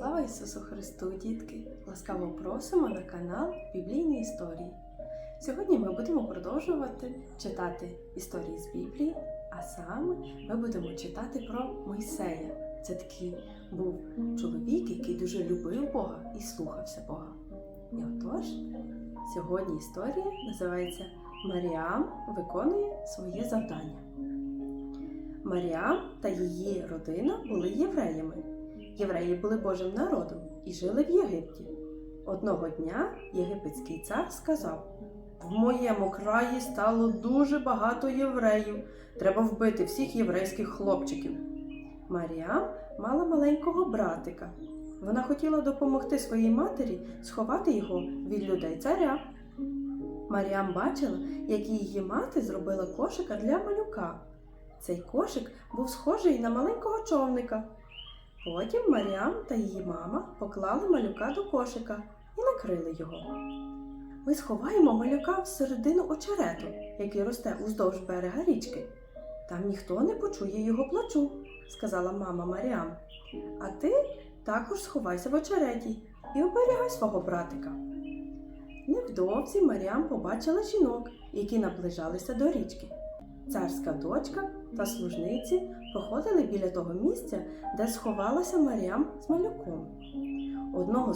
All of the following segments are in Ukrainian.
Слава Ісусу Христу, дітки! Ласкаво просимо на канал Біблійні історії. Сьогодні ми будемо продовжувати читати історії з Біблії, а саме ми будемо читати про Мойсея. Це такий був чоловік, який дуже любив Бога і слухався Бога. І отож, сьогодні історія називається Маріам виконує своє завдання. Маріам та її родина були євреями. Євреї були Божим народом і жили в Єгипті. Одного дня єгипетський цар сказав: В моєму краї стало дуже багато євреїв. Треба вбити всіх єврейських хлопчиків. Маріам мала маленького братика. Вона хотіла допомогти своїй матері сховати його від людей царя. Маріам бачила, як її мати зробила кошика для малюка. Цей кошик був схожий на маленького човника. Потім Маріам та її мама поклали малюка до кошика і накрили його. Ми сховаємо малюка всередину очерету, який росте уздовж берега річки. Там ніхто не почує його плачу, сказала мама Маріам. А ти також сховайся в очереті і оберігай свого братика. Невдовзі Маріам побачила жінок, які наближалися до річки. Царська дочка та служниці проходили біля того місця, де сховалася Маріам з малюком. Одного.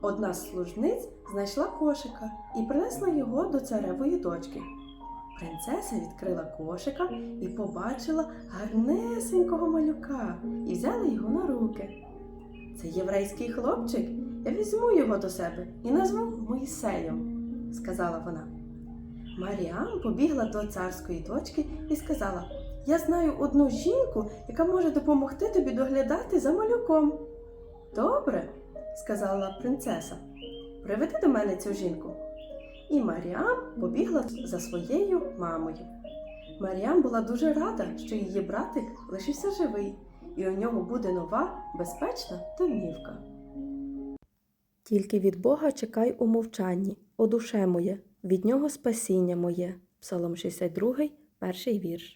Одна з служниць знайшла кошика і принесла його до царевої дочки. Принцеса відкрила кошика і побачила гарнесенького малюка і взяла його на руки. Це єврейський хлопчик. Я візьму його до себе і назву Моїсеєм, сказала вона. Маріам побігла до царської дочки і сказала: Я знаю одну жінку, яка може допомогти тобі доглядати за малюком. Добре, сказала принцеса, приведи до мене цю жінку. І Маріам побігла за своєю мамою. Маріам була дуже рада, що її братик лишився живий, і у нього буде нова безпечна домівка. Тільки від Бога чекай у мовчанні, о душе моє, від нього спасіння моє. Псалом 62, перший вірш.